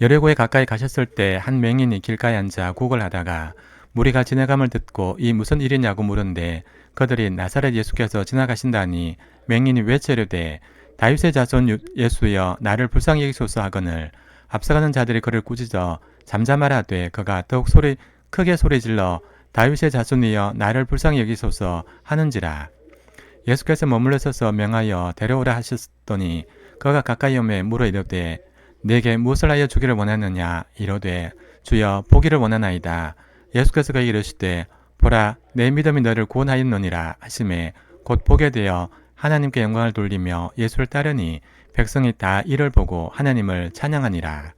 여리고에 가까이 가셨을 때 한 맹인이 길가에 앉아 곡을 하다가 무리가 지나감을 듣고 이 무슨 일이냐고 물은데 그들이 나사렛 예수께서 지나가신다니 맹인이 외치려되 다윗의 자손 유- 예수여 나를 불쌍히 여기소서 하거늘 앞서가는 자들이 그를 꾸짖어 잠잠하라되 그가 더욱 소리 크게 소리질러 다윗의 자손이여 나를 불쌍히 여기소서 하는지라. 예수께서 머물러 서서 명하여 데려오라 하셨더니 그가 가까이 오매 물어 이르되 내게 무엇을 하여 주기를 원하느냐? 이르되 주여 보기를 원하나이다. 예수께서 그에게 이르시되 보라 내 믿음이 너를 구원하였느니라 하심에 곧 보게 되어 하나님께 영광을 돌리며 예수를 따르니 백성이 다 이를 보고 하나님을 찬양하니라